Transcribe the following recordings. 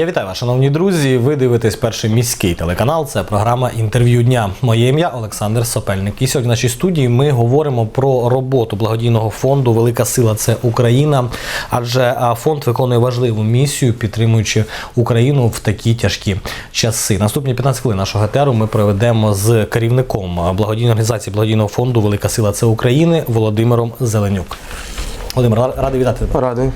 Я вітаю вас, шановні друзі. Ви дивитесь перший міський телеканал. Це програма інтерв'ю дня. Моє ім'я Олександр Сопельник. І сьогодні в нашій студії ми говоримо про роботу благодійного фонду Велика сила це Україна. Адже фонд виконує важливу місію, підтримуючи Україну в такі тяжкі часи. Наступні 15 хвилин нашого етеру ми проведемо з керівником благодійної організації благодійного фонду Велика сила це України Володимиром Зеленюк. Володимир, радий вітати. Радий.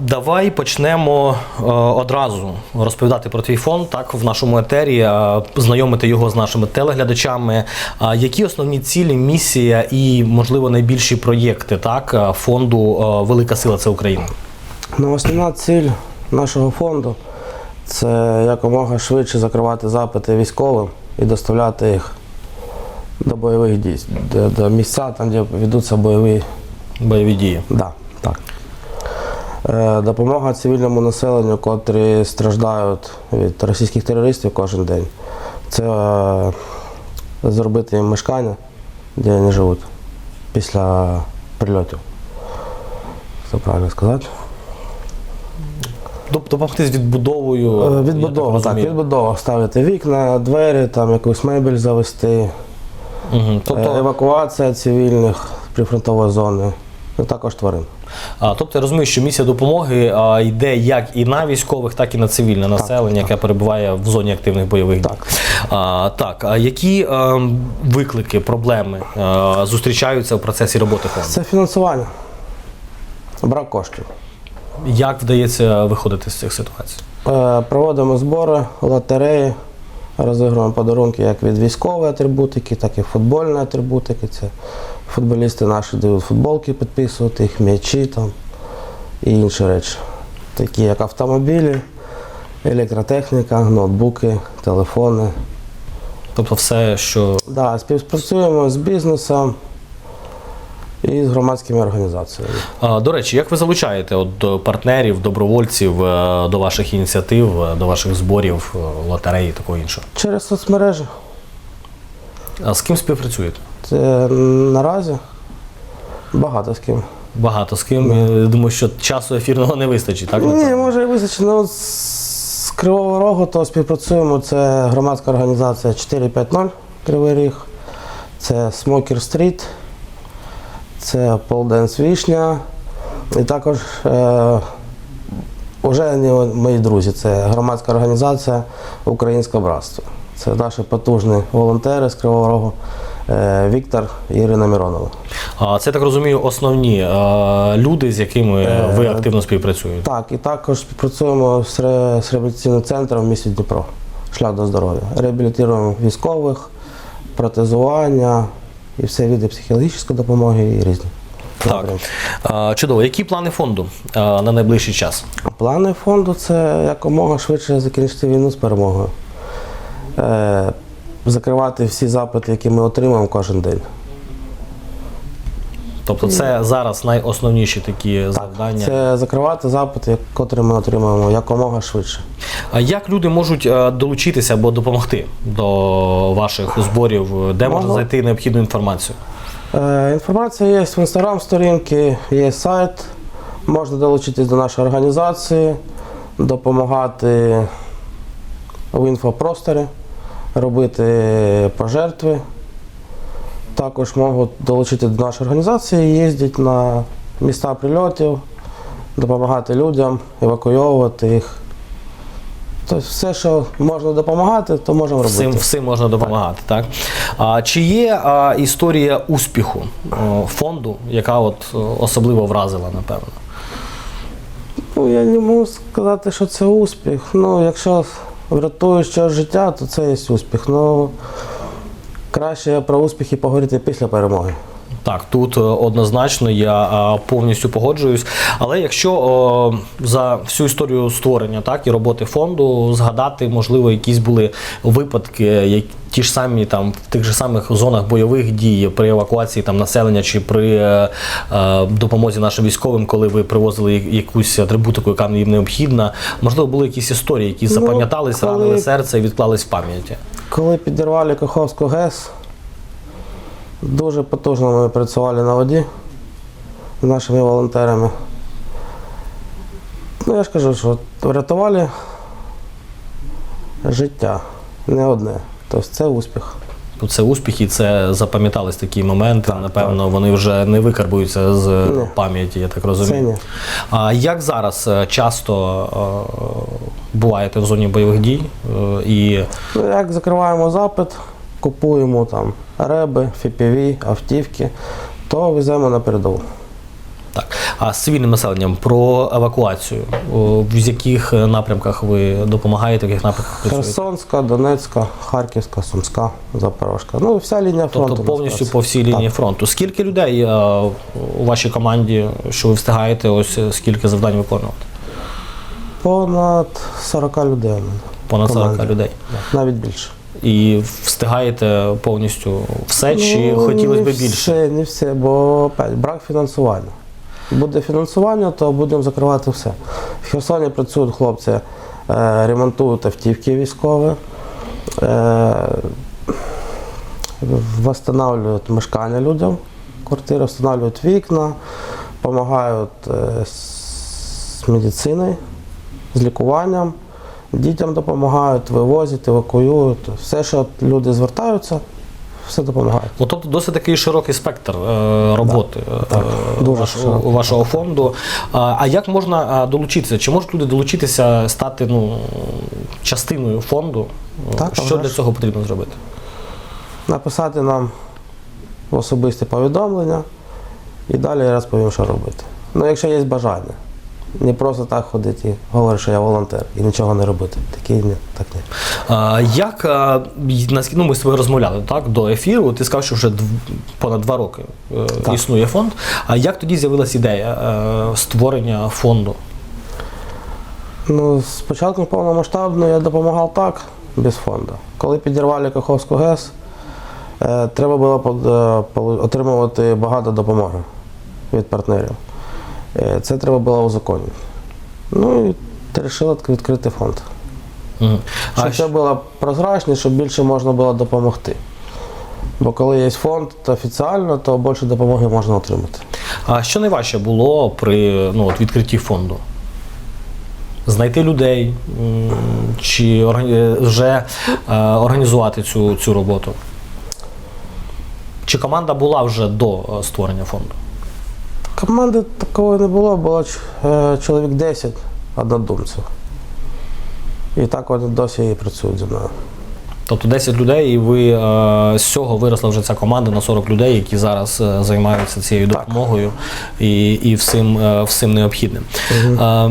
Давай почнемо е, одразу розповідати про твій фонд так в нашому етері, знайомити його з нашими телеглядачами. Які основні цілі, місія і, можливо, найбільші проєкти так е, фонду е, Велика сила це Україна? Ну, основна ціль нашого фонду це якомога швидше закривати запити військовим і доставляти їх до бойових дій, до, місця, там, де ведуться бойові. Бойові дії. Да, допомога цивільному населенню, котрі страждають від російських терористів кожен день. Це е, зробити їм мешкання, де вони живуть після прильотів. Це правильно сказати. Доп- Допомогти з відбудовою. Е, Відбудова, так, розумію. відбудова. Ставити вікна, двері, там якусь мебель завести, е, Тобто, евакуація цивільних прифронтової зони, також тварин. а, тобто я розумію, що місія допомоги а, йде як і на військових, так і на цивільне населення, яке перебуває в зоні активних бойових дій. Так. А, так, а які е, виклики, проблеми е, зустрічаються в процесі роботи фонду? Це фінансування, брак коштів. Як вдається виходити з цих ситуацій? Е, Проводимо збори, лотереї, розігруємо подарунки як від військової атрибутики, так і футбольної атрибутики. Це футболісти наші дають футболки підписувати, їх м'ячі там і інші речі. Такі як автомобілі, електротехніка, ноутбуки, телефони. Тобто, все, що Да, співпрацюємо з бізнесом і з громадськими організаціями. А, до речі, як ви залучаєте от партнерів, добровольців е, до ваших ініціатив, е, до ваших зборів, е, лотереї і такого іншого? Через соцмережі. А з ким співпрацюєте? Це наразі багато з ким. Багато з ким. Я думаю, що часу ефірного не вистачить, так? Ні, може і вистачить. Ну, з Кривого Рогу то співпрацюємо. Це громадська організація 450 Кривий Ріг, це Smoker Street, це Полденс Вішня. І також е, вже мої друзі, це громадська організація Українське братство. Це наші потужні волонтери з Кривого Рогу е, Віктор і Ірина Миронова. А це так розумію, основні е, люди, з якими ви активно співпрацюєте. Так, і також співпрацюємо з ре- з реабілітаційним центром в місті Дніпро. Шлях до здоров'я. Реабілітуємо військових, протезування і все види психологічної допомоги і різні. Так. А, чудово. Які плани фонду е, на найближчий час? Плани фонду це якомога швидше закінчити війну з перемогою. Е, закривати всі запити, які ми отримуємо кожен день. Тобто, це зараз найосновніші такі завдання. Це закривати запити, які ми отримуємо якомога швидше. А як люди можуть е, долучитися або допомогти до ваших зборів, де можна Можна. знайти необхідну інформацію? Е, Інформація є в інстаграм сторінки, є сайт. Можна долучитись до нашої організації, допомагати в інфопросторі, робити пожертви. Також можуть долучитись до нашої організації, їздити на міста прильотів, допомагати людям, евакуйовувати їх. Тобто все, що можна допомагати, то можемо робити. Всім, всім можна допомагати, так? А, чи є а, історія успіху о, фонду, яка от особливо вразила, напевно? Ну, я не можу сказати, що це успіх. Ну, якщо врятуєш чогось життя, то це є успіх. Ну, краще про успіхи поговорити після перемоги. Так, тут е, однозначно я повністю погоджуюсь. Але якщо о, за всю історію створення так і роботи фонду згадати, можливо, якісь були випадки, як ті ж самі там в тих же самих зонах бойових дій при евакуації там населення чи при е, е, допомозі нашим військовим, коли ви привозили якусь атрибутику, яка їм необхідна, можливо, були якісь історії, які Ну, запам'ятались, коли- ранили серце і відклались в пам'яті. Коли підірвали Каховську ГЕС, дуже потужно ми працювали на воді з нашими волонтерами. Ну, я ж кажу, що врятували життя не одне. Тобто це успіх. Тут це успіхи, це запам'ятались такі моменти. Напевно, вони вже не викарбуються з Ні. пам'яті, я так Це розумію. ні. А як зараз е, часто е, буваєте в зоні бойових дій? Е, І Ну, як закриваємо запит, купуємо там реби, FPV, автівки, то веземо на передову. так, а з цивільним населенням про евакуацію, в яких напрямках ви допомагаєте, в яких напрямках працюєте? Херсонська, Донецька, Харківська, Сумська, Запорожка. Ну, вся лінія фронту. Тобто повністю по всій лінії фронту. Скільки людей е, у вашій команді, що ви встигаєте, ось е, скільки завдань виконувати? Понад 40 людей. Понад 40 Команді. людей. Навіть більше. І встигаєте повністю все, чи Ну, хотілося б більше? Все, не все, бо опять, брак фінансування. Буде фінансування, то будемо закривати все. В Херсоні працюють хлопці, е, ремонтують автівки військові, е, встановлюють мешкання людям, квартири, встановлюють вікна, допомагають е, з медициною, з лікуванням, дітям допомагають, вивозять, евакуюють. Все, що люди звертаються, все допомагають. Ну, тобто досить такий широкий спектр е, роботи е, Так, дуже вашого, широкий. вашого фонду. А, а як можна долучитися? Чи можуть люди долучитися, стати ну, частиною фонду? Так, Що для цього потрібно зробити? написати нам в особисті повідомлення і далі я розповім, що робити. Ну, якщо є бажання. Не просто так ходити і говорити, що я волонтер і нічого не робити. Такі ні, так ні. А, як наскільки ну, ми з тобою розмовляли так, до ефіру, ти сказав, що вже дв- понад два роки е, Так. існує фонд. А як тоді з'явилася ідея е, створення фонду? Ну, спочатку повномасштабно я допомагав так, без фонду. Коли підірвали Каховську ГЕС, е, треба було под- е, отримувати багато допомоги від партнерів. Е, це треба було узаконити. Ну і вирішили відкрити фонд. Мгм. А Щоб це було прозрачніше, щоб більше можна було допомогти. Бо коли є фонд то офіціально, то більше допомоги можна отримати. А що найважче було при ну, от відкритті фонду? Знайти людей чи вже е, організувати цю, цю роботу? Чи команда була вже до е, створення фонду? Команди такої не було, було е, чоловік 10 однодумців. І так вони досі і працюють зі мною. Тобто 10 людей, і ви е, з цього виросла вже ця команда на 40 людей, які зараз е, займаються цією Так. допомогою і, і всім, всім необхідним. Е,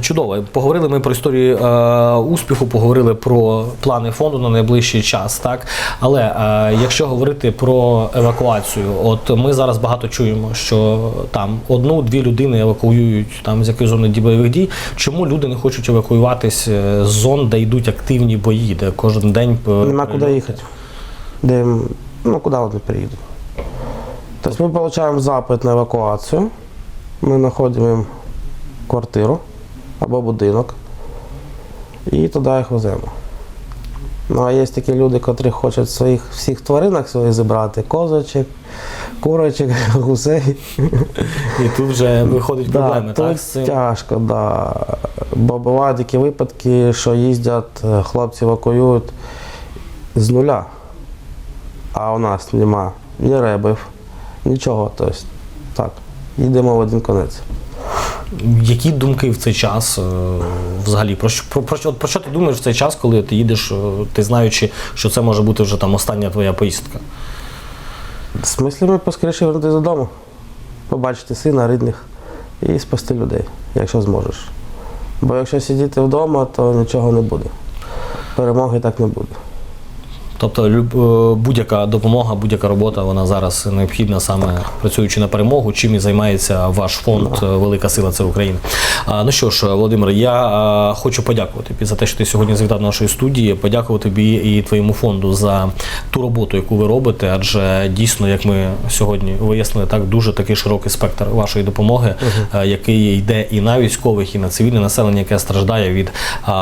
Чудово. Поговорили ми про історію е, успіху, поговорили про плани фонду на найближчий час. Так, але е, якщо говорити про евакуацію, от ми зараз багато чуємо, що там одну-дві людини евакуюють там з якоїсь зони бойових дій. Чому люди не хочуть евакуюватись е, з зон, де йдуть активні бої, де кожен день Нема куди їхати. Де, ну, куди вони приїдуть. Тобто ми отримуємо запит на евакуацію, ми знаходимо квартиру або будинок і туди їх веземо. Ну, а є такі люди, котрі хочуть своїх всіх тваринок своїх зібрати: козочок, курочок, гусей. І тут вже виходять проблеми, да, так? тут цим? тяжко, да. Бо бувають такі випадки, що їздять, е, хлопці евакуюють з нуля. А у нас нема ні ребів, нічого. Тобто, так, їдемо в один конець. Які думки в цей час е, взагалі? Про що, про, про, що- про що ти думаєш в цей час, коли ти їдеш, е, ти знаючи, що це може бути вже там остання твоя поїздка? З мислями поскоріше вернутися додому, побачити сина, рідних і спасти людей, якщо зможеш. Бо якщо сидіти вдома, то нічого не буде. Перемоги так не буде. Тобто е, будь-яка допомога, будь-яка робота, вона зараз необхідна саме працюючи на перемогу, чим і займається ваш фонд е, Велика сила це Україна. Ну що ж, Володимир, я хочу подякувати тобі за те, що ти сьогодні завітав до нашої студії. Подякувати тобі і твоєму фонду за ту роботу, яку ви робите. Адже дійсно, як ми сьогодні вияснили, так дуже такий широкий спектр вашої допомоги, е, який йде і на військових, і на цивільне населення, яке страждає від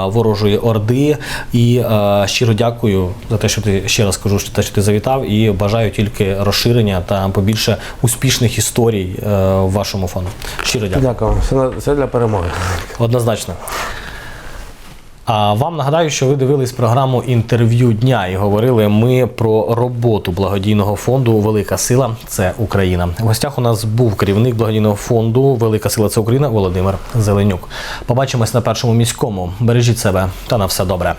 ворожої орди. І щиро дякую за те, що ти ще раз кажу, що те, що ти завітав, і бажаю тільки розширення та побільше успішних історій е, в вашому фонду. Щиро дякую. Дякую. Все для перемоги. Однозначно. А вам нагадаю, що ви дивились програму інтерв'ю дня і говорили ми про роботу благодійного фонду Велика сила це Україна. В гостях у нас був керівник благодійного фонду Велика сила це Україна Володимир Зеленюк. Побачимось на першому міському. Бережіть себе та на все добре.